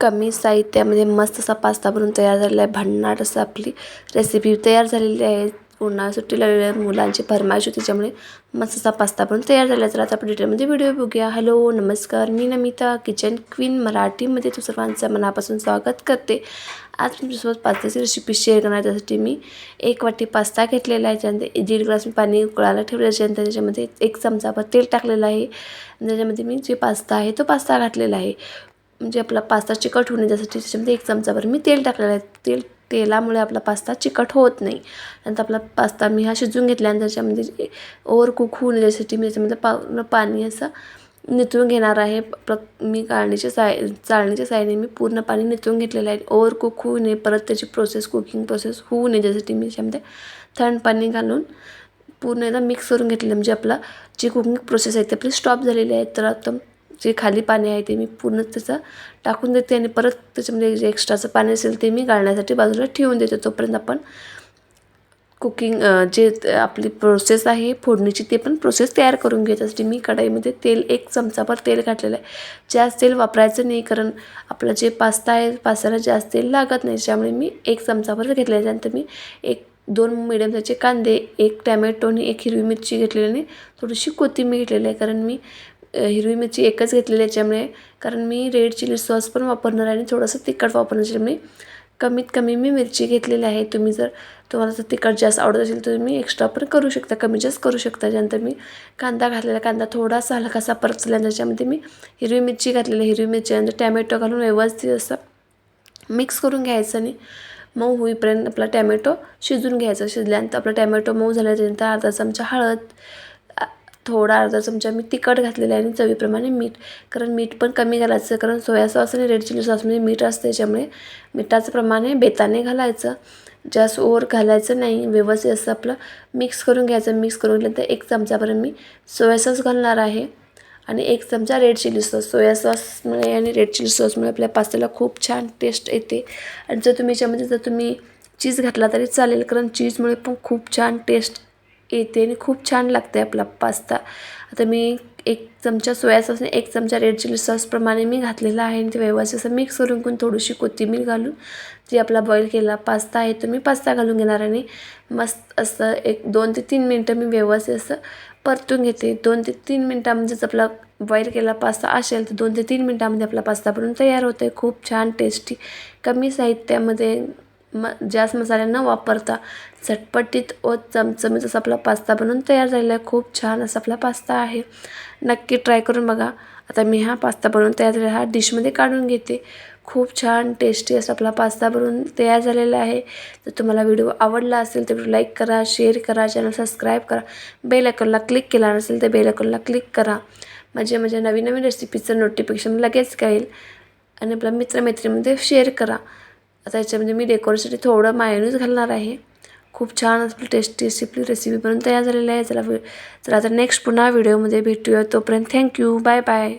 कमी साहित्यामध्ये मस्त असा पास्ता बनवून तयार झालेला आहे. भन्नाट असं आपली रेसिपी तयार झालेली आहे. उन्हाळा सुट्टी लागलेली आहे. मुलांची फरमाईश होती त्याच्यामुळे मस्त असा पास्ता बनवून तयार झाला आहे. तर आता आपण डिटेलमध्ये व्हिडिओ बघूया. हॅलो नमस्कार. मी नमिता किचन क्वीन मराठीमध्ये तू सर्वांचं मनापासून स्वागत करते. आज तुमच्यासोबत पास्त्याची रेसिपी शेअर करणार त्यासाठी मी एक वाटी पास्ता घेतलेला आहे. त्यानंतर दीड ग्लास मी पाणी उकळायला ठेवलं त्याच्यानंतर त्याच्यामध्ये एक चमचाभर तेल टाकलेलं आहे. त्याच्यामध्ये मी जे पास्ता आहे तो पास्ता घातलेला आहे. म्हणजे आपला पास्ता चिकट होणे त्यासाठी त्याच्यामध्ये एक चमचाभर मी तेल टाकलेलं आहे. तेल तेलामुळे आपला पास्ता चिकट होत नाही. नंतर आपला पास्ता मी हा शिजवून आणि त्याच्यामध्ये ओव्हर कुक होऊ नये त्यासाठी मी त्याच्यामध्ये पा पाणी असं निथळून घेणार आहे. प्र मी गाळणीच्या साय चाळणीच्या साहाय्याने मी पूर्ण पाणी निथळून घेतलेलं आहे. ओव्हर कुक होऊ नये परत त्याची प्रोसेस कुकिंग प्रोसेस होऊ नये त्यासाठी मी त्याच्यामध्ये थंड पाणी घालून पूर्ण एकदा मिक्स करून घेतलेलं म्हणजे आपला जी कुकिंग प्रोसेस आहे ती आपली स्टॉप झालेली आहे. तर आता जे खाली पाणी आहे ते मी पूर्ण त्याचं टाकून देते आणि परत त्याच्यामध्ये जे एक्स्ट्राचं पाणी असेल ते मी गाळण्यासाठी बाजूला ठेवून देते. तोपर्यंत आपण कुकिंग जे आपली प्रोसेस आहे फोडणीची ते पण प्रोसेस तयार करून घेत असते. मी कढाईमध्ये तेल एक चमचाभर तेल घातलेलं आहे. जास्त तेल वापरायचं नाही कारण आपलं जे पास्ता आहे पास्ताला जास्त तेल लागत नाही. त्यामुळे मी एक चमचाभर घेतलेलं आहे. त्यानंतर मी एक दोन मिडियम साईजचे कांदे एक टॅमॅटो आणि एक हिरवी मिरची घेतलेली आणि थोडीशी कोथिंबीर घेतलेली आहे कारण मी हिरवी मिरची एकच घेतलेली याच्यामुळे कारण मी रेड चिली सॉस पण वापरणार आहे आणि थोडंसं तिखट वापरणार मी कमीत कमी मी मिरची घेतलेली आहे. तुम्ही जर तुम्हाला जर तिखट जास्त आवडत असेल तर तुम्ही एक्स्ट्रा पण करू शकता. कमी जास्त करू शकता. ज्यानंतर मी कांदा घातलेला कांदा थोडासा हलकासा परतला त्याच्यामध्ये मी हिरवी मिरची घातलेली हिरवी मिरची नंतर टॅमॅटो घालून व्यवस्थित असं मिक्स करून घ्यायचं आणि मऊ होईपर्यंत आपला टॅमॅटो शिजून घ्यायचा. शिजल्यानंतर आपला टॅमॅटो मऊ झाल्यानंतर अर्धा चमचा हळद थोडा अर्धा चमचा मी तिखट घातलेलं आहे आणि चवीप्रमाणे मीठ. कारण मीठ पण कमी घालायचं कारण सोया सॉस आणि रेड चिली सॉसमध्ये मीठ असतं त्याच्यामुळे मिठाचं प्रमाणे बेताने घालायचं. जास्त ओवर घालायचं नाही व्यवस्थित असं आपलं मिक्स करून घ्यायचं. मिक्स करून घेतल्यानंतर एक चमचापर्यंत मी सोया सॉस घालणार आहे. आणि एक चमचा रेड चिली सॉस. सोया सॉसमुळे आणि रेड चिली सॉसमुळे आपल्या पास्त्याला खूप छान टेस्ट येते. आणि जर तुम्ही याच्यामध्ये जर तुम्ही चीज घातला तरी चालेल कारण चीजमुळे पण खूप छान टेस्ट येते आणि खूप छान लागते आपला पास्ता. आता मी एक चमचा सोया सॉस आणि एक चमचा रेड चिली सॉसप्रमाणे मी घातलेला आहे आणि ते व्यवस्थित असं मिक्स करून घेऊन थोडीशी कोथिंबीर घालून ती आपला बॉईल केला पास्ता आहे तो मी पास्ता घालून घेणार आणि मस्त असं एक दोन ते तीन मिनटं मी व्यवस्थित असं परतून घेते. दोन ते तीन मिनटामध्येच आपला बॉईल केला पास्ता असेल तर दोन ते तीन मिनटामध्ये आपला पास्ता बनून तयार होतो आहे खूप छान टेस्टी कमी साहित्यामध्ये म जास्त मसाले न वापरता झटपटीत व चमचमीत असा आपला पास्ता बनवून तयार झालेला आहे. खूप छान असा आपला पास्ता आहे. नक्की ट्राय करून बघा. आता मी हा पास्ता बनवून तयार झालेला हा डिशमध्ये काढून घेते. खूप छान टेस्टी असा आपला पास्ता बनवून तयार झालेला आहे. जर तुम्हाला व्हिडिओ आवडला असेल तर व्हिडिओ लाईक करा शेअर करा चॅनल सबस्क्राईब करा. बेल आयकॉनला क्लिक केला नसेल तर बेल आयकॉनला क्लिक करा. म्हणजे माझ्या नवीन नवीन रेसिपीचं नोटिफिकेशन लगेच कळेल. आणि आपल्या मित्रमैत्रीमध्ये शेअर करा. आता याच्यामध्ये मी डेकोरेशनसाठी थोडं मायोनीज घालणार आहे. खूप छान आपली टेस्टी आपली रेसिपी बनून तयार झालेली आहे. चला चला आता नेक्स्ट पुन्हा व्हिडिओमध्ये भेटूया. तोपर्यंत थँक्यू बाय बाय